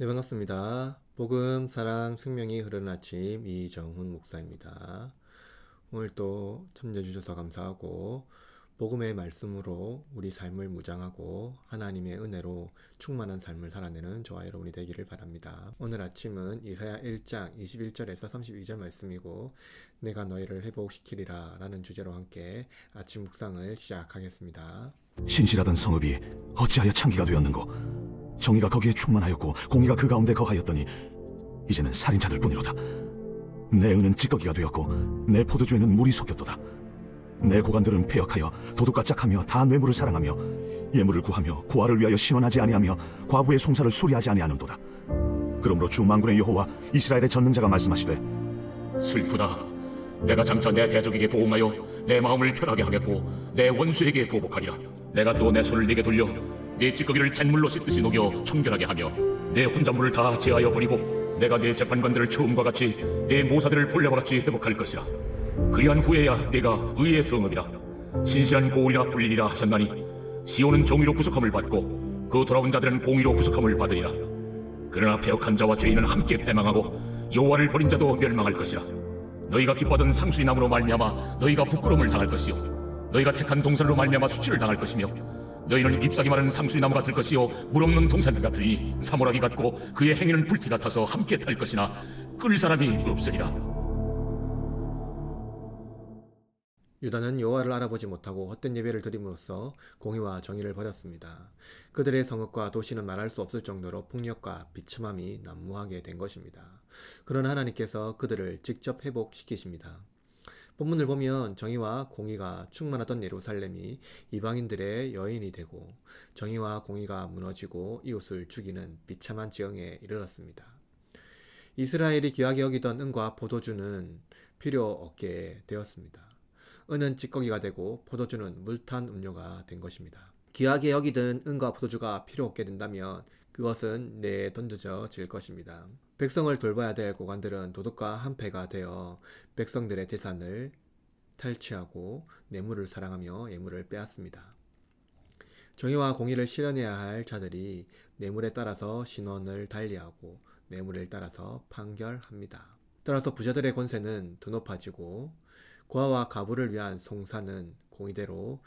네, 반갑습니다. 복음, 사랑, 생명이 흐르는 아침 이정훈 목사입니다. 오늘 또 참여해주셔서 감사하고, 복음의 말씀으로 우리 삶을 무장하고 하나님의 은혜로 충만한 삶을 살아내는 저와 여러분이 되기를 바랍니다. 오늘 아침은 이사야 1장 21절에서 32절 말씀이고, 내가 너희를 회복시키리라 라는 주제로 함께 아침 묵상을 시작하겠습니다. 신실하던 성읍이 어찌하여 창기가 되었는고 정의가 거기에 충만하였고 공의가 그 가운데 거하였더니 이제는 살인자들 뿐이로다 내 은은 찌꺼기가 되었고 내 포도주에는 물이 섞였도다 내 고관들은 폐역하여 도둑과 짝하며 다 뇌물을 사랑하며 예물을 구하며 고아를 위하여 신원하지 아니하며 과부의 송사를 수리하지 아니하는도다 그러므로 주 만군의 여호와 이스라엘의 전능자가 말씀하시되 슬프다. 내가 장차 내 대적에게 보응하여 내 마음을 편하게 하겠고 내 원수에게 보복하리라. 내가 또 내 손을 네게 돌려 네 찌꺼기를 잿물로 씻듯이 녹여 청결하게 하며 내 혼잣물을 다 제하여 버리고 내가 네 재판관들을 처음과 같이 네 모사들을 본래와 같이 회복할 것이라. 그리한 후에야 내가 의의 성읍이라 신실한 고울이라 불리리라 하셨나니 시온은 정의로 구속함을 받고 그 돌아온 자들은 공의로 구속함을 받으리라. 그러나 배역한 자와 죄인은 함께 패망하고 여호와를 버린 자도 멸망할 것이라. 너희가 기뻐하던 상수리 나무로 말미암아 너희가 부끄러움을 당할 것이요 너희가 택한 동산으로 말미암아 수치를 당할 것이며 너희는 잎사귀 마른 상수리 나무가 될 것이요 물 없는 동산 같으니 사모라기 같고 그의 행위는 불티 같아서 함께 탈 것이나 끌 사람이 없으리라. 유다는 여호와를 알아보지 못하고 헛된 예배를 드림으로써 공의와 정의를 버렸습니다. 그들의 성읍과 도시는 말할 수 없을 정도로 폭력과 비참함이 난무하게 된 것입니다. 그러나 하나님께서 그들을 직접 회복시키십니다. 본문을 보면 정의와 공의가 충만하던 예루살렘이 이방인들의 여인이 되고 정의와 공의가 무너지고 이웃을 죽이는 비참한 지경에 이르렀습니다. 이스라엘이 귀하게 여기던 은과 포도주는 필요 없게 되었습니다. 은은 찌꺼기가 되고 포도주는 물탄 음료가 된 것입니다. 귀하게 여기던 은과 포도주가 필요 없게 된다면 그것은 내에 던져져 질 것입니다. 백성을 돌봐야 될 고관들은 도둑과 한패가 되어 백성들의 재산을 탈취하고 뇌물을 사랑하며 예물을 빼앗습니다. 정의와 공의를 실현해야 할 자들이 뇌물에 따라서 신원을 달리하고 뇌물을 따라서 판결합니다. 따라서 부자들의 권세는 더 높아지고 고아와 가부를 위한 송사는 공의대로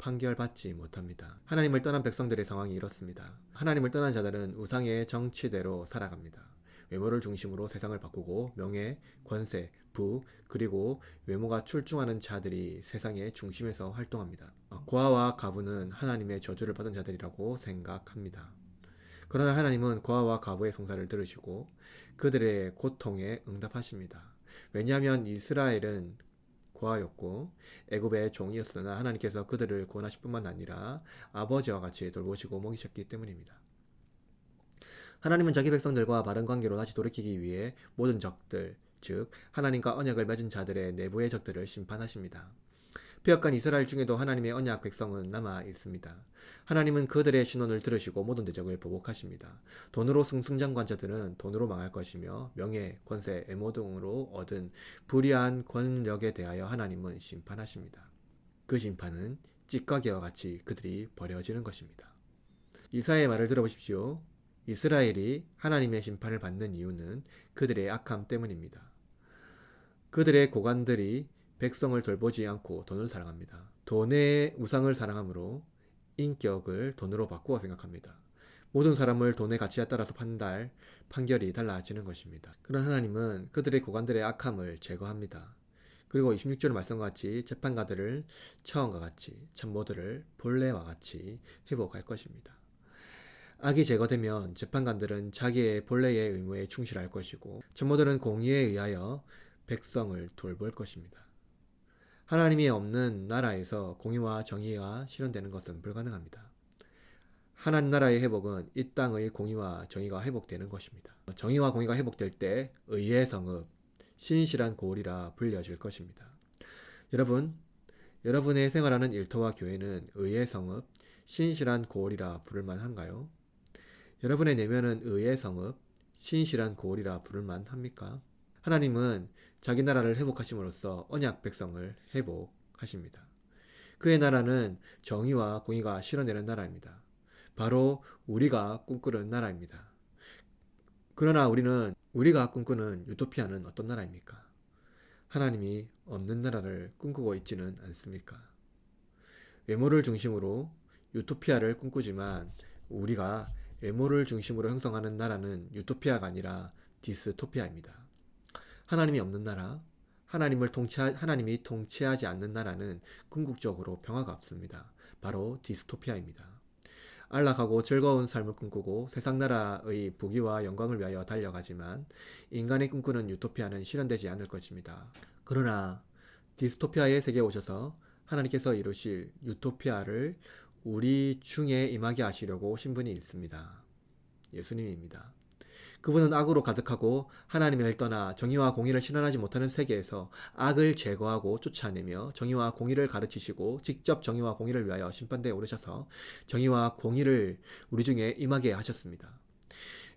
판결받지 못합니다. 하나님을 떠난 백성들의 상황이 이렇습니다. 하나님을 떠난 자들은 우상의 정치대로 살아갑니다. 외모를 중심으로 세상을 바꾸고 명예, 권세, 부, 그리고 외모가 출중하는 자들이 세상의 중심에서 활동합니다. 고아와 가부는 하나님의 저주를 받은 자들이라고 생각합니다. 그러나 하나님은 고아와 가부의 송사를 들으시고 그들의 고통에 응답하십니다. 왜냐하면 이스라엘은 고아였고 애굽의 종이었으나 하나님께서 그들을 구원하실 뿐만 아니라 아버지와 같이 돌보시고 먹이셨기 때문입니다. 하나님은 자기 백성들과 바른 관계로 다시 돌이키기 위해 모든 적들, 즉 하나님과 언약을 맺은 자들의 내부의 적들을 심판하십니다. Pe역한 이스라엘 중에도 하나님의 언약 백성은 남아 있습니다. 하나님은 그들의 신원을 들으시고 모든 대적을 보복하십니다. 돈으로 승승장구한 자들은 돈으로 망할 것이며 명예, 권세, 애모 등으로 얻은 불의한 권력에 대하여 하나님은 심판하십니다. 그 심판은 찌꺼기와 같이 그들이 버려지는 것입니다. 이사의 말을 들어보십시오. 이스라엘이 하나님의 심판을 받는 이유는 그들의 악함 때문입니다. 그들의 고관들이 백성을 돌보지 않고 돈을 사랑합니다. 돈의 우상을 사랑하므로 인격을 돈으로 바꾸어 생각합니다. 모든 사람을 돈의 가치에 따라서 판달, 판결이 달라지는 것입니다. 그러나 하나님은 그들의 고관들의 악함을 제거합니다. 그리고 26절 말씀과 같이 재판가들을 처음과 같이 참모들을 본래와 같이 회복할 것입니다. 악이 제거되면 재판관들은 자기의 본래의 의무에 충실할 것이고 참모들은 공의에 의하여 백성을 돌볼 것입니다. 하나님이 없는 나라에서 공의와 정의가 실현되는 것은 불가능합니다. 하나님 나라의 회복은 이 땅의 공의와 정의가 회복되는 것입니다. 정의와 공의가 회복될 때 의의 성읍, 신실한 고을이라 불려질 것입니다. 여러분, 여러분의 생활하는 일터와 교회는 의의 성읍, 신실한 고을이라 부를 만한가요? 여러분의 내면은 의의 성읍, 신실한 고을이라 부를 만합니까? 하나님은 자기 나라를 회복하심으로써 언약 백성을 회복하십니다. 그의 나라는 정의와 공의가 실현되는 나라입니다. 바로 우리가 꿈꾸는 나라입니다. 그러나 우리는 우리가 꿈꾸는 유토피아는 어떤 나라입니까? 하나님이 없는 나라를 꿈꾸고 있지는 않습니까? 외모를 중심으로 유토피아를 꿈꾸지만 우리가 외모를 중심으로 형성하는 나라는 유토피아가 아니라 디스토피아입니다. 하나님이 없는 나라, 하나님을 통치 하나님이 통치하지 않는 나라는 궁극적으로 평화가 없습니다. 바로 디스토피아입니다. 안락하고 즐거운 삶을 꿈꾸고 세상 나라의 부귀와 영광을 위하여 달려가지만 인간이 꿈꾸는 유토피아는 실현되지 않을 것입니다. 그러나 디스토피아의 세계에 오셔서 하나님께서 이루실 유토피아를 우리 중에 임하게 하시려고 오신 분이 있습니다. 예수님입니다. 그분은 악으로 가득하고 하나님을 떠나 정의와 공의를 실현하지 못하는 세계에서 악을 제거하고 쫓아내며 정의와 공의를 가르치시고 직접 정의와 공의를 위하여 심판대에 오르셔서 정의와 공의를 우리 중에 임하게 하셨습니다.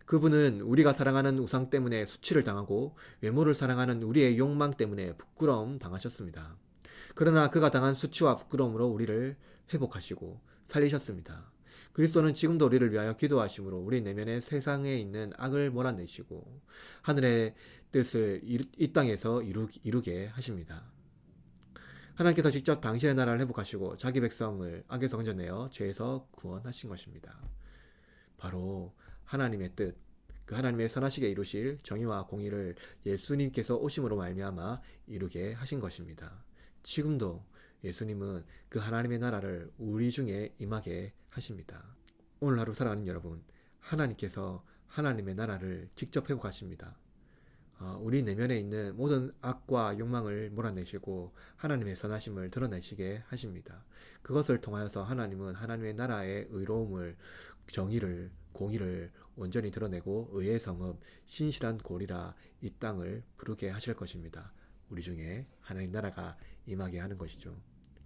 그분은 우리가 사랑하는 우상 때문에 수치를 당하고 외모를 사랑하는 우리의 욕망 때문에 부끄러움 당하셨습니다. 그러나 그가 당한 수치와 부끄러움으로 우리를 회복하시고 살리셨습니다. 그리스도는 지금도 우리를 위하여 기도하심으로 우리 내면의 세상에 있는 악을 몰아내시고 하늘의 뜻을 이, 이 땅에서 이루, 이루 게 하십니다. 하나님께서 직접 당신의 나라를 회복하시고 자기 백성을 악에서 건져내어 죄에서 구원하신 것입니다. 바로 하나님의 뜻, 그 하나님의 선하시게 이루실 정의와 공의를 예수님께서 오심으로 말미암아 이루게 하신 것입니다. 지금도 예수님은 그 하나님의 나라를 우리 중에 임하게 하십니다. 오늘 하루 살아가는 여러분, 하나님께서 하나님의 나라를 직접 회복하십니다. 어, 우리 내면에 있는 모든 악과 욕망을 몰아내시고 하나님의 선하심을 드러내시게 하십니다. 그것을 통하여서 하나님은 하나님의 나라의 의로움을, 정의를, 공의를 온전히 드러내고 의의 성읍, 신실한 고리라 이 땅을 부르게 하실 것입니다. 우리 중에 하나님 나라가 임하게 하는 것이죠.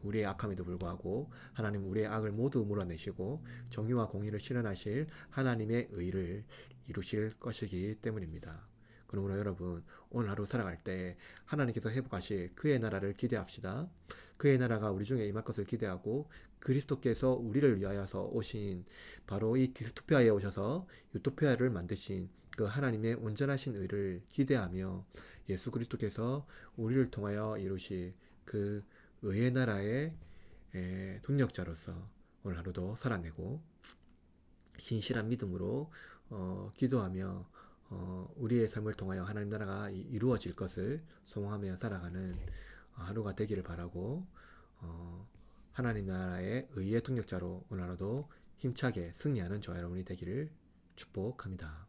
우리의 악함에도 불구하고 하나님 우리의 악을 모두 몰아내시고 정의와 공의를 실현하실 하나님의 의를 이루실 것이기 때문입니다. 그러므로 여러분 오늘 하루 살아갈 때 하나님께서 회복하실 그의 나라를 기대합시다. 그의 나라가 우리 중에 임할 것을 기대하고 그리스도께서 우리를 위하여서 오신 바로 이 디스토피아에 오셔서 유토피아를 만드신 그 하나님의 온전하신 의를 기대하며 예수 그리스도께서 우리를 통하여 이루실 그 의의 나라의 에, 동력자로서 오늘 하루도 살아내고 신실한 믿음으로 어, 기도하며 어, 우리의 삶을 통하여 하나님 나라가 이- 이루어질 것을 소망하며 살아가는 어, 하루가 되기를 바라고 어, 하나님 나라의 의의 동력자로 오늘 하루도 힘차게 승리하는 저와 여러분이 되기를 축복합니다.